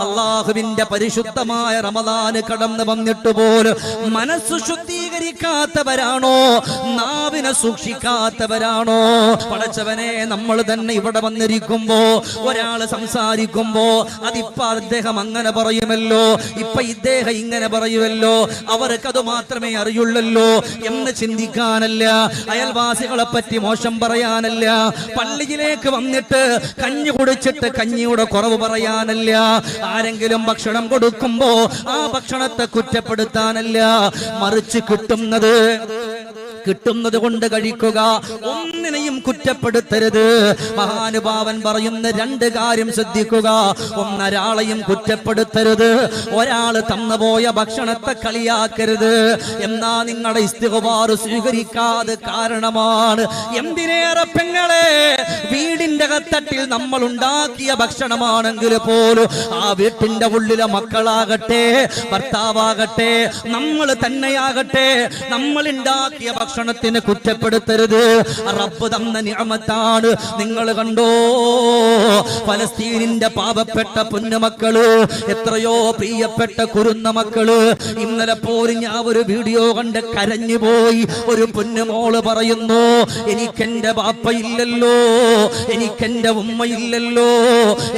അള്ളാഹുവിന്റെ പരിശുദ്ധമായ റമദാന് കടന്നു വന്നിട്ട് പോലും മനസ്സ് ശുദ്ധീകരിക്കാത്തവരാണോ നാവിനെ സൂക്ഷിക്കാത്തവരാണോ? പടച്ചവനെ നമ്മൾ തന്നെ ഇവിടെ വന്നിരിക്കുമ്പോ ഒരാൾ സംസാരിക്കുമ്പോ അതിപ്പോ അദ്ദേഹം അങ്ങനെ പറയുമല്ലോ ഇപ്പൊ ഇദ്ദേഹം ഇങ്ങനെ പറയുമല്ലോ അവർക്കത് മാത്രമേ അറിയുള്ളല്ലോ എന്ന് ചിന്തിക്കാനല്ല അയൽവാസികളെ പറ്റി മോശം പറയാനല്ല പള്ളിയിലേക്ക് വന്നിട്ട് കഞ്ഞി കുടിച്ചിട്ട് കഞ്ഞിയുടെ കുറവ് പറയാനല്ല ആരെങ്കിലും ഭക്ഷണം കൊടുക്കുമ്പോ ആ ഭക്ഷണത്തെ കുറ്റപ്പെടുത്താനല്ല മറിച്ച് കിട്ടുന്നത് കിട്ടുന്നത് കൊണ്ട് കഴിക്കുക. ഒന്നിനെയും കുറ്റപ്പെടുത്തരുത്. മഹാനുഭാവൻ പറയുന്ന രണ്ട് കാര്യം ശ്രദ്ധിക്കുക. ഒന്നൊരാളെയും കുറ്റപ്പെടുത്തരുത്. ഒരാൾ തന്നുപോയ ഭക്ഷണത്തെ കളിയാക്കരുത്. എന്നാ നിങ്ങളുടെ ഇസ്തികുമാർ സ്വീകരിക്കാതെ കാരണമാണ്. എന്തിനേറെ പെങ്ങളെ? വീടിന്റെ കത്തട്ടിൽ നമ്മൾ ഉണ്ടാക്കിയ ഭക്ഷണമാണെങ്കിൽ പോലും ആ വീട്ടിന്റെ ഉള്ളിലെ മക്കളാകട്ടെ ഭർത്താവാകട്ടെ നമ്മൾ തന്നെയാകട്ടെ നമ്മൾ ഉണ്ടാക്കിയ ഭക്ഷണത്തിന് കുറ്റപ്പെടുത്തരുത്. റബ്ബ് തന്ന നിയമത്താണ്. നിങ്ങൾ കണ്ടോ? ഫലസ്തീനിന്റെ പാപപ്പെട്ട പൊന്നുമക്കൾ എത്രയോ പ്രിയപ്പെട്ട കുരുന്ന മക്കൾ ഇന്നലെ പോലും ഞാൻ ഒരു വീഡിയോ കണ്ട് കരഞ്ഞു പോയി ഒരു പൊന്നുമോൾ പറയുന്നു എനിക്കെന്റെ ബാപ്പയില്ലല്ലോ എനിക്കെന്റെ ഉമ്മയില്ലല്ലോ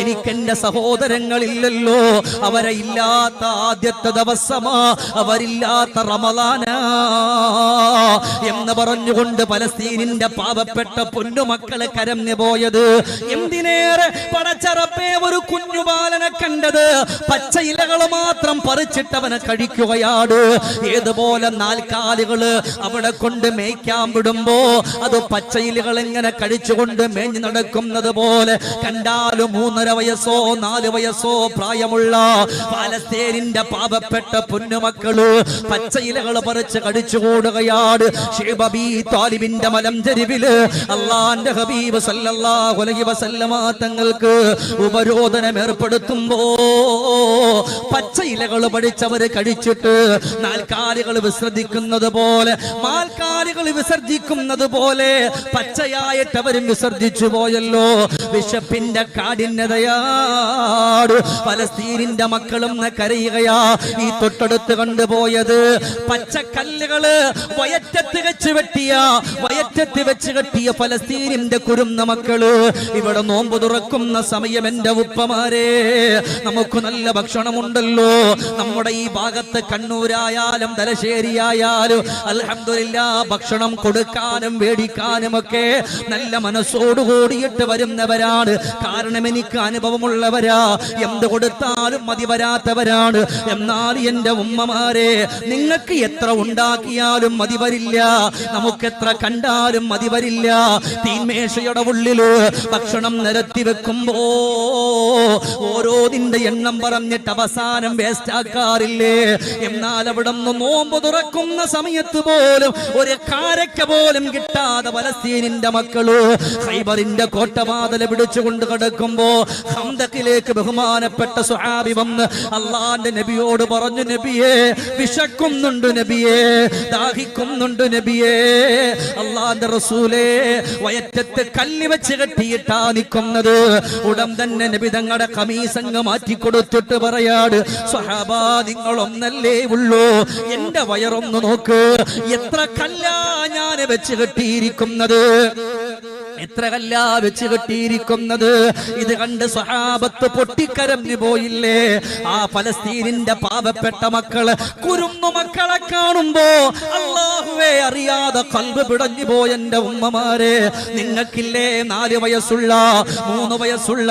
എനിക്കെന്റെ സഹോദരങ്ങളില്ലല്ലോ. അവരെ ഇല്ലാത്ത ആദ്യത്തെ ദിവസമാ അവരില്ലാത്ത റമദാനാ. എന്ന് പറഞ്ഞുകൊണ്ട് പലസ്തീനിന്റെ പാവപ്പെട്ട പൊന്നുമക്കൾ കരഞ്ഞു പോയത്. എന്തിനേറെ പടച്ചറപ്പേ ഒരു കുഞ്ഞു ബാലനെ കണ്ടത്? പച്ച ഇലകൾ മാത്രം പറിച്ചിട്ടവനെ കഴിക്കുകയാണ്. ഏതുപോലെ നാൽക്കാലികൾ അവിടെ കൊണ്ട് മേയ്ക്കാൻ വിടുമ്പോ അത് പച്ച ഇലകൾ എങ്ങനെ കഴിച്ചുകൊണ്ട് മേഞ്ഞു നടക്കുന്നത് പോലെ. കണ്ടാലും മൂന്നര വയസ്സോ നാല് വയസ്സോ പ്രായമുള്ള പാലസ്തീനിന്റെ പാപപ്പെട്ട പൊന്നുമക്കൾ ഇലകൾ പറിച്ച് കടിച്ചുകൂടുകയാണ്. താലിബിന്റെ മലംചരിവിൽ അള്ളാന്റെ ഹബീബ് സല്ലല്ലാഹു അലൈഹി വസല്ലമ തങ്ങൾക്ക് ഉപരോധനം ഏർപ്പെടുത്തുമ്പോ പച്ച ഇലകൾ പഠിച്ചവര് കഴിച്ചിട്ട് നാൽക്കാലികൾ വിസർജിക്കുന്നത് പോലെ മാൽക്കാലികൾ വിസർജിക്കുന്നത് പോലെ പച്ചയായിട്ട് അവരും വിസർജിച്ചു പോയല്ലോ. വിശപ്പിന്റെ കാഠിന്യതയാട് പലസ്തീനിന്റെ മക്കളും കരയുകയാ ഈ തൊട്ടടുത്ത് കണ്ടുപോയത്. പച്ചക്കല്ലുകൾ വയറ്റത്ത് വെച്ച് വെട്ടിയ വയറ്റത്ത് വെച്ച് കെട്ടിയ ഫലസ്തീനിന്റെ കുരുന്ന മക്കൾ. ഇവിടെ നോമ്പ് തുറക്കുന്ന സമയം എന്റെ ഉപ്പമാരെ. നമുക്ക് നല്ല ഭക്ഷണമുണ്ടല്ലോ. നമ്മുടെ ഈ ഭാഗത്ത് കണ്ണൂരായാലും തലശ്ശേരിയായാലും അലഹമില്ല ഭക്ഷണം കൊടുക്കാനും മേടിക്കാനും ഒക്കെ നല്ല മനസ്സോട് കൂടിയിട്ട് വരുന്നവരാണ്. കാരണം എനിക്ക് അനുഭവമുള്ളവരാ. എന്ത് കൊടുത്താലും മതി വരാത്തവരാണ്. എന്നാൽ എന്റെ ഉമ്മമാരെ നിങ്ങൾക്ക് എത്ര ഉണ്ടാക്കിയാലും മതി വരില്ല. നമുക്ക് എത്ര കണ്ടാലും മതി വരില്ല. തീന്മേശയുടെ ഉള്ളിൽ ഭക്ഷണം നിരത്തി വെക്കുമ്പോ ഓരോതിന്റെ എണ്ണം പറഞ്ഞിട്ട് അവസാനം വേസ്റ്റ് ആക്കാറില്ലേ എന്നാൽ അവിടെ നിന്ന് നോമ്പ് തുറക്കുന്ന സമയത്ത് പോലും ഒരു കാരക്ക പോലും കിട്ടാതെ പലസ്തീനിന്റെ മക്കൾ ഹൈബറിന്റെ കോട്ടവാതല പിടിച്ചുകൊണ്ട് കിടക്കുമ്പോ ഹന്തക്കിലേക്ക് ബഹുമാനപ്പെട്ട സുഹാബി വന്ന് അള്ളാന്റെ നബിയോട് പറഞ്ഞു നബിയെ വിശക്കുന്നുണ്ട് നബിയെ ദാഹിക്കുന്നുണ്ട് നബിയെ അള്ളാന്റെ റസൂലേ വയറ്റത്ത് കല്ല് വെച്ച് കെട്ടിയിട്ടാ തന്നെ നബി തങ്ങളുടെ കമീസങ്ങ് മാറ്റി കൊടുത്തിട്ട് പറയാട് സ്വഹാബാ നിങ്ങൾ ഒന്നല്ലേ ഉള്ളൂ. എന്റെ വയറൊന്ന് നോക്ക്. എത്ര കല്ലാ ഞാൻ വെച്ച് കെട്ടിയിരിക്കുന്നത്? എത്ര കല്ലാ വെച്ച് കെട്ടിയിരിക്കുന്നത്? ഇത് കണ്ട് സ്വഹാബത്ത് പൊട്ടിക്കരഞ്ഞു പോയില്ലേ? ആ ഫലസ്തീനിന്റെ പാവപ്പെട്ട മക്കൾ കുരുന്നു മക്കളെ കാണുമ്പോ അള്ളാഹുവേ അറിയാതെ കൽബ് പിടഞ്ഞു പോയ എന്റെ ഉമ്മമാരെ നിങ്ങൾക്കില്ലേ നാല് വയസ്സുള്ള മൂന്ന് വയസ്സുള്ള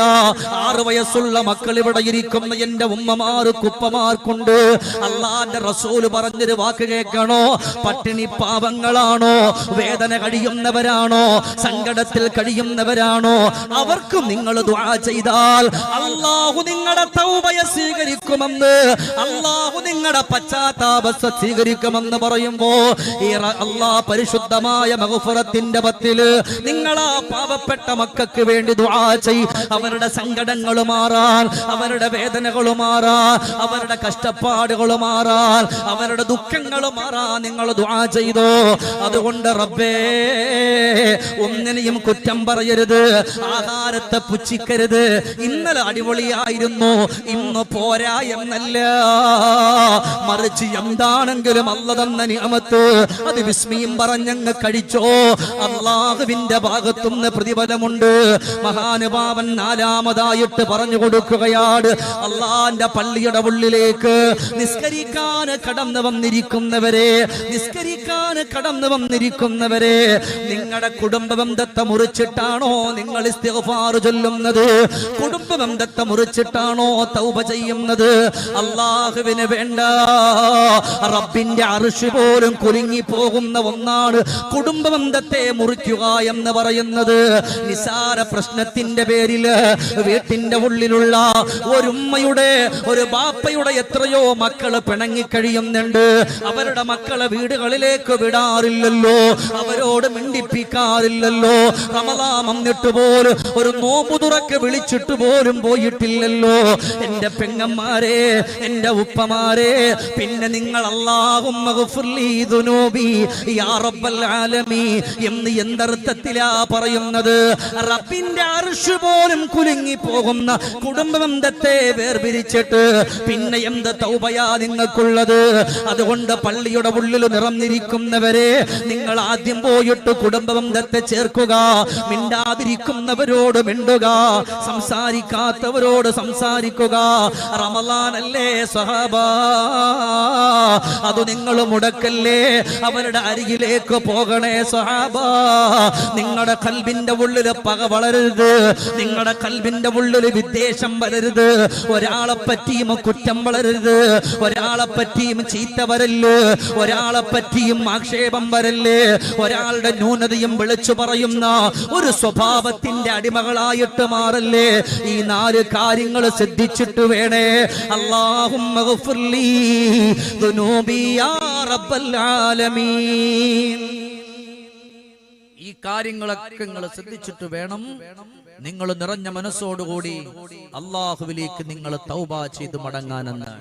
ആറ് വയസ്സുള്ള മക്കൾ ഇവിടെ ഇരിക്കുന്ന എന്റെ ഉമ്മമാർ കുപ്പമാർക്കുണ്ട് അള്ളാന്റെ റസൂൽ പറഞ്ഞൊരു വാക്ക് കേൾക്കണോ? പട്ടിണി പാവങ്ങളാണോ? വേദന കഴിയുന്നവരാണോ? സങ്കടത്തിൽ കഴിയുന്നവരാണോ? അവർക്കും നിങ്ങൾ ദുആ ചെയ്താൽ അള്ളാഹു നിങ്ങളുടെ സ്വീകരിക്കുമെന്ന് അള്ളാഹു നിങ്ങളുടെ പശ്ചാത്താപ സ്വീകരിക്കുമെന്ന് പറയുമ്പോ അള്ളാ പരിശുദ്ധമായ മഹഫുറത്തിന്റെ പത്തിൽ നിങ്ങൾ ആ പാവപ്പെട്ട മക്കൾക്ക് വേണ്ടി ദുആ ചെയ്. അവരുടെ സങ്കടങ്ങൾ മാറാൻ അവരുടെ വേദനകൾ മാറാൻ അവരുടെ കഷ്ടപ്പാടുകൾ മാറാൻ അവരുടെ ദുഃഖങ്ങൾ മാറാൻ നിങ്ങൾ ദുആ ചെയ്തോ. അതുകൊണ്ട് റബ്ബേ ഒന്നിനെയും കുറ്റം പറയരുത് ആഹാരത്തെ പുച്ഛിക്കരുത്. ഇന്നലെ അടിപൊളിയായിരുന്നു ഇന്ന് പോരാ എന്നല്ല. മറിച്ച് എന്താണെങ്കിലും അല്ല തന്ന നിയമത്ത് അത് വിസ്മയം പറഞ്ഞങ്ങ് കഴിച്ചോ. അള്ളാഹുവിന്റെ ഭാഗത്തുനിന്ന് പ്രതിഫലമുണ്ട്. മഹാനുഭാവൻ നാലാമതായിട്ട് പറഞ്ഞു കൊടുക്കുകയാണ്. അള്ളാന്റെ പള്ളിയുടെ ഉള്ളിലേക്ക് നിസ്കരിക്കാൻ കടന്നു വന്നിരിക്കുന്നവരെ നിസ്കരിക്കാൻ കടന്നു വന്നിരിക്കുന്നവരെ നിങ്ങളുടെ കുടുംബ ബന്ധത്തെ മുറിച്ചിട്ടാണോ നിങ്ങൾ ചൊല്ലുന്നത്? കുടുംബ ബന്ധത്തെ മുറിച്ചിട്ടാണോ തൗബ ചെയ്യുന്നത്? അള്ളാഹുവിന് വേണ്ട. റബ്ബിന്റെ അറിഷ് പോലും കുലുങ്ങി പോകുന്ന ഒന്നാണ് കുടുംബ ബന്ധത്തെ മുറിക്കുക എന്ന് പറയുന്നത്. നിസാര പ്രശ്നത്തിന്റെ പേരിൽ വീട്ടിന്റെ ഉള്ളിലുള്ള ഒരുമ്മയുടെ ഒരു ബാപ്പയുടെ എത്രയോ മക്കൾ പിണങ്ങിക്കഴിയുന്നുണ്ട് അവരുടെ മക്കളെ വീടുകളിലേക്ക് വിടാറില്ലല്ലോ. അവരോട് മിണ്ടിപ്പിക്കാറില്ലല്ലോ. വന്നിട്ട് പോലും ഒരു നോമ്പു തുറക്ക് വിളിച്ചിട്ട് പോലും പോയിട്ടില്ലല്ലോ. എന്റെ പെങ്ങന്മാരെ എന്റെ ഉപ്പമാരെ പിന്നെ നിങ്ങൾ അള്ളാഹും എന്ന് എന്തർത്ഥത്തിലാ പറയുന്നത്? റബ്ബിന്റെ അർഷ് പോലും കുലുങ്ങി പോകുന്ന കുടുംബ ബന്ധത്തെ വേർപിരിച്ചിട്ട് പിന്നെ എന്ത് തൗബയാ നിങ്ങൾക്കുള്ളത്? അതുകൊണ്ട് പള്ളിയുടെ ഉള്ളിൽ നിറഞ്ഞിരിക്കുന്നവരെ നിങ്ങൾ ആദ്യം പോയിട്ട് കുടുംബബന്ധത്തെ ചേർക്കുക. മിണ്ടാതിരിക്കുന്നവരോട് മിണ്ടുക. സംസാരിക്കാത്തവരോട് സംസാരിക്കുക. റമലാനല്ലേ സഹബ അത് നിങ്ങൾ മുടക്കല്ലേ? അവരുടെ അരികിലേക്ക് പോകണേ സഹാബ നിങ്ങളുടെ കൽബിന്റെ ഉള്ളിൽ പക വളരരുത്. നിങ്ങളുടെ കൽബിന്റെ ഉള്ളിൽ വിദ്വേഷം വരരുത്. ഒരാളെ പറ്റിയും കുറ്റം വളരരുത്. ഒരാളെ പറ്റിയും ചീത്ത വരല്ല്. ഒരാളെ പറ്റിയും ആക്ഷേപം വരല്ലേ. ഒരാളുടെ ന്യൂനതയും വിളിച്ചു പറയുന്ന ഒരു സ്വഭാവത്തിന്റെ അടിമകളായിട്ട് മാറല്ലേ? ഈ നാല് കാര്യങ്ങൾ ശ്രദ്ധിച്ചിട്ട് വേണേ. അള്ളാഹും ഈ കാര്യങ്ങളൊക്കെ നിങ്ങൾ ശ്രദ്ധിച്ചിട്ട് വേണം നിങ്ങൾ നിറഞ്ഞ മനസ്സോടുകൂടി അള്ളാഹുവിലേക്ക് നിങ്ങൾ തൗബ ചെയ്ത് മടങ്ങാനെന്ന്.